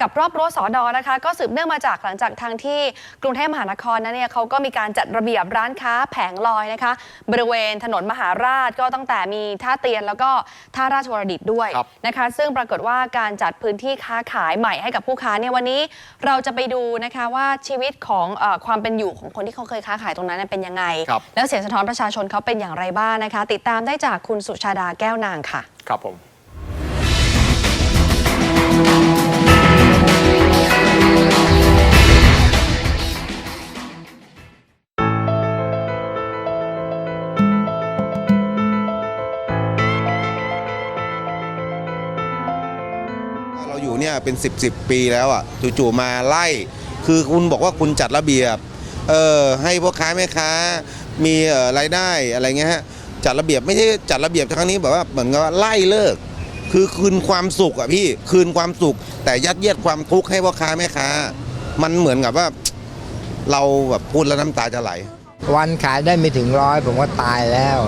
กับรอบรั้วสอดอนะคะก็สืบเนื่องมาจากหลังจากทางที่กรุงเทพมหานครนั้นเนี่ยเขาก็มีการจัดระเบียบร้านค้าแผงลอยนะคะ บริเวณถนนมหาราชก็ตั้งแต่มีท่าเตียนแล้วก็ท่าราชวรดิตด้วยครับนะคะ ซึ่งปรากฏว่าการจัดพื้นที่ค้าขายใหม่ให้กับผู้ค้าเนี่ยวันนี้เราจะไปดูนะคะว่าชีวิตของเออความเป็นอยู่ของคนที่เขาเคยค้าขายตรงนั้นเนยเป็นยังไงครับแล้วเสียงสะท้อนประชาชนเขาเป็นอย่างไรบ้างนะคะ ติดตามได้จากคุณสุชาดาแก้วนางค่ะ ครับผม เนี่ยเป็น 10บสปีแล้วอะจู่ๆมาไล่ คือคุณบอกว่าคุณจัดระเบียบเออให้พ่อค้าแม่ค้ามีอ่อรายได้อะไรเงี้ยฮะจัดระเบียบไม่ใช่จัดระเบียบครั้งนี้แบบว่าเหมือนกับไล่เลิก คือคืนความสุขอะพี่คืนความสุข แต่ยัดเยียดความทุกข์ให้พ่อค้าแม่ค้า มันเหมือนกับว่า เราแบบพูดแล้วน้ำตาจะไหล วันขายได้ไม่ถึงร้อยผมก็ตายแล้ว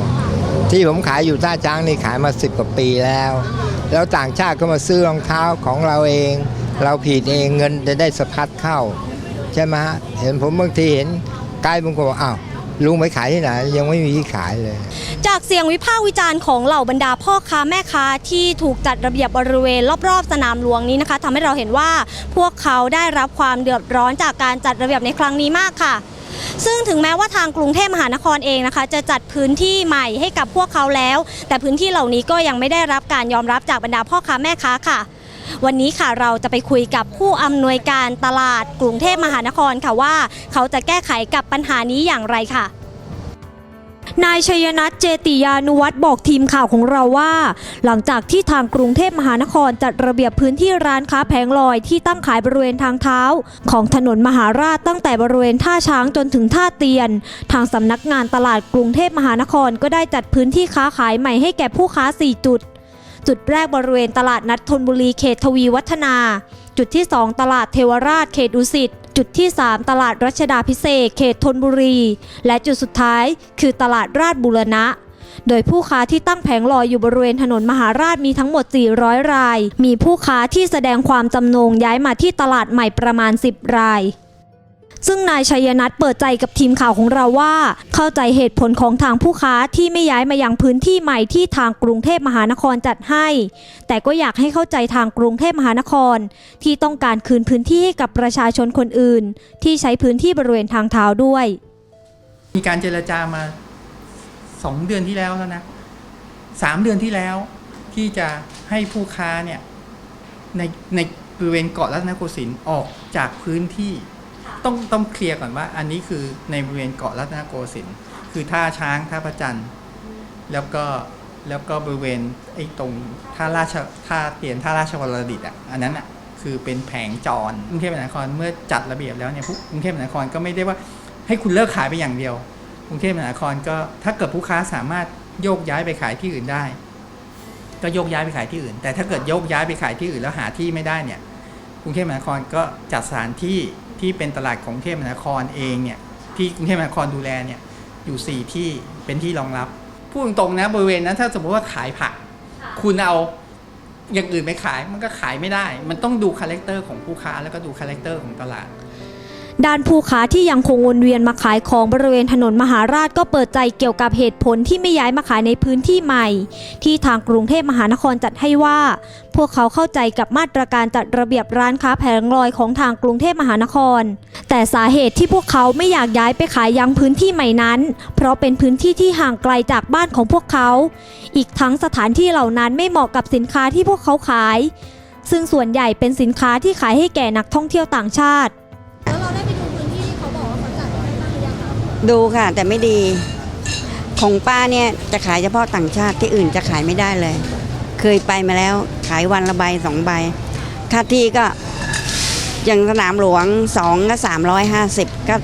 ที่ผมขายอยู่ท่าช้างนี่ขายมาสิบกว่าปีแล้ว แล้วต่างชาติก็มาซื้อรองเท้าของเราเอง เราผิดเองเงินจะได้สะพัดเข้า ใช่ไหมฮะเห็นผมบางทีเห็นไกด์บางคนบอกอ้าวลุงไปขายที่ไหนยังไม่มีที่ขายเลย จากเสียงวิพากษ์วิจารณ์ของเหล่าบรรดาพ่อค้าแม่ค้าที่ถูกจัดระเบียบบริเวณรอบๆ สนามหลวงนี้นะคะทำให้เราเห็นว่าพวกเขาได้รับความเดือดร้อนจากการจัดระเบียบในครั้งนี้มากค่ะ ซึ่งถึงแม้ว่าทางกรุงเทพมหานครเองนะคะ จะจัดพื้นที่ใหม่ให้กับพวกเขาแล้ว แต่พื้นที่เหล่านี้ก็ยังไม่ได้รับการยอมรับจากบรรดาพ่อค้าแม่ค้าค่ะ วันนี้ค่ะเราจะไปคุยกับผู้อำนวยการตลาดกรุงเทพมหานครค่ะว่า เขาจะแก้ไขกับปัญหานี้อย่างไรค่ะ นายชัยนัทเจติยานุวัฒน์บอกทีมข่าวของเราว่า หลังจากที่ทางกรุงเทพมหานครจัดระเบียบพื้นที่ร้านค้าแผงลอยที่ตั้งขายบริเวณทางเท้า ของถนนมหาราชตั้งแต่บริเวณท่าช้างจนถึงท่าเตียน ทางสำนักงานตลาดกรุงเทพมหานครก็ได้จัดพื้นที่ค้าขายใหม่ให้แก่ผู้ค้า 4 จุด จุดแรกบริเวณตลาดนัดธนบุรีเขตทวีวัฒนา จุดที่ 2 ตลาดเทวราชเขตอุสิต จุดที่ 3 ตลาดรัชดาพิเศษเขตธนบุรี และจุดสุดท้ายคือตลาดราชบุรณะ โดยผู้ค้าที่ตั้งแผงลอยอยู่บริเวณถนนมหาราชมีทั้งหมด 400 ราย มีผู้ค้าที่แสดงความจำนงย้ายมาที่ตลาดใหม่ประมาณ 10 ราย ซึ่งนายชัยนัทเปิดใจกับทีมข่าวของเราว่า เข้าใจเหตุผลของทางผู้ค้าที่ไม่ย้ายมายังพื้นที่ใหม่ที่ทางกรุงเทพมหานครจัดให้ แต่ก็อยากให้เข้าใจทางกรุงเทพมหานคร ที่ต้องการคืนพื้นที่ให้กับประชาชนคนอื่น ที่ใช้พื้นที่บริเวณทางเท้าด้วย มีการเจรจามาสองเดือนที่แล้วแล้วนะสามเดือนที่แล้วที่จะให้ผู้ค้าเนี่ยในในบริเวณเกาะรัตนโกสินทร์ออกจากพื้นที่ ต้องต้องเคลียร์ก่อนว่า อันนี้คือในบริเวณเกาะรัตนโกสินทร์คือท่าช้างท่าพระจันทร์แล้วก็แล้วก็บริเวณไอ้ตรงท่าราชท่าเตียนท่าราชวรดิตอะอันนั้นอะคือเป็นแผงจรกรุงเทพมหานครเมื่อจัดระเบียบแล้วเนี่ยกรุงเทพมหานครก็ไม่ได้ว่าให้คุณเลิกขายไปอย่างเดียวกรุงเทพมหานครก็ถ้าเกิดผู้ค้าสามารถโยกย้ายไปขายที่อื่นได้ ก็โยกย้ายไปขายที่อื่น แต่ถ้าเกิดโยกย้ายไปขายที่อื่นแล้วหาที่ไม่ได้เนี่ยกรุงเทพมหานครก็จัดสถานที่ ที่เป็นตลาดของกรุงเทพมหานครเองเนี่ยที่กรุงเทพมหานครดูแลเนี่ยอยู่สี่ที่เป็นที่รองรับพูดตรงๆนะบริเวณนั้นถ้าสมมติว่าขายผัก คุณเอาอย่างอื่นไปขายมันก็ขายไม่ได้ มันต้องดูคาแรคเตอร์ของผู้ค้าแล้วก็ดูคาแรคเตอร์ของตลาด ด้านผู้ค้าที่ยังคงวนเวียนมาขายของบริเวณถนนมหาราชก็เปิดใจเกี่ยวกับเหตุผลที่ไม่ย้ายมาขายในพื้นที่ใหม่ ที่ทางกรุงเทพมหานครจัดให้ว่า พวกเขาเข้าใจกับมาตรการจัดระเบียบร้านค้าแผงลอยของทางกรุงเทพมหานคร แต่สาเหตุที่พวกเขาไม่อยากย้ายไปขายยังพื้นที่ใหม่นั้น เพราะเป็นพื้นที่ที่ห่างไกลจากบ้านของพวกเขา อีกทั้งสถานที่เหล่านั้นไม่เหมาะกับสินค้าที่พวกเขาขาย ซึ่งส่วนใหญ่เป็นสินค้าที่ขายให้แก่นักท่องเที่ยวต่างชาติ ดูค่ะ แต่ไม่ดี ของป้าเนี่ยจะขายเฉพาะต่างชาติที่อื่นจะขายไม่ได้เลย เคยไปมาแล้วขายวันละใบสองใบค่าที่ก็อย่างสนามหลวงสองก็สามร้อยห้าสิบก็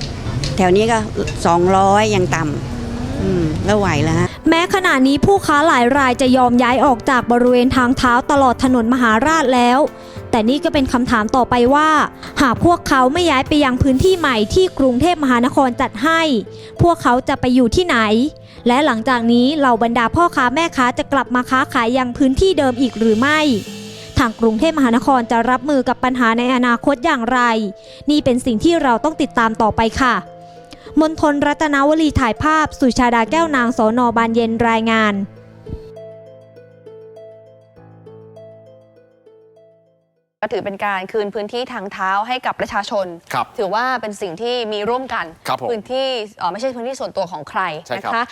แถวนี้ก็สองร้อยยังต่ำอืมแล้วไหวแล้วฮะแม้ขณะนี้ผู้ค้าหลายรายจะยอมย้ายออกจากบริเวณทางเท้าตลอดถนนมหาราชแล้ว แต่นี่ก็เป็นคำถามต่อไปว่า หากพวกเขาไม่ย้ายไปยังพื้นที่ใหม่ที่กรุงเทพมหานครจัดให้ พวกเขาจะไปอยู่ที่ไหน และหลังจากนี้เหล่าบรรดาพ่อค้าแม่ค้าจะกลับมาค้าขายยังพื้นที่เดิมอีกหรือไม่ทางกรุงเทพมหานครจะรับมือกับปัญหาในอนาคตอย่างไร นี่เป็นสิ่งที่เราต้องติดตามต่อไปค่ะมณฑลรัตนวลีถ่ายภาพ สุชาดาแก้วนางสอนอบานเย็นรายงาน ก็ถือเป็นการคืนพื้นที่ทางเท้าให้กับประชาชน ครับถือว่าเป็นสิ่งที่มีร่วมกัน ครับผมพื้นที่เอ่อไม่ใช่พื้นที่ส่วนตัวของใครใช่นะครับคะ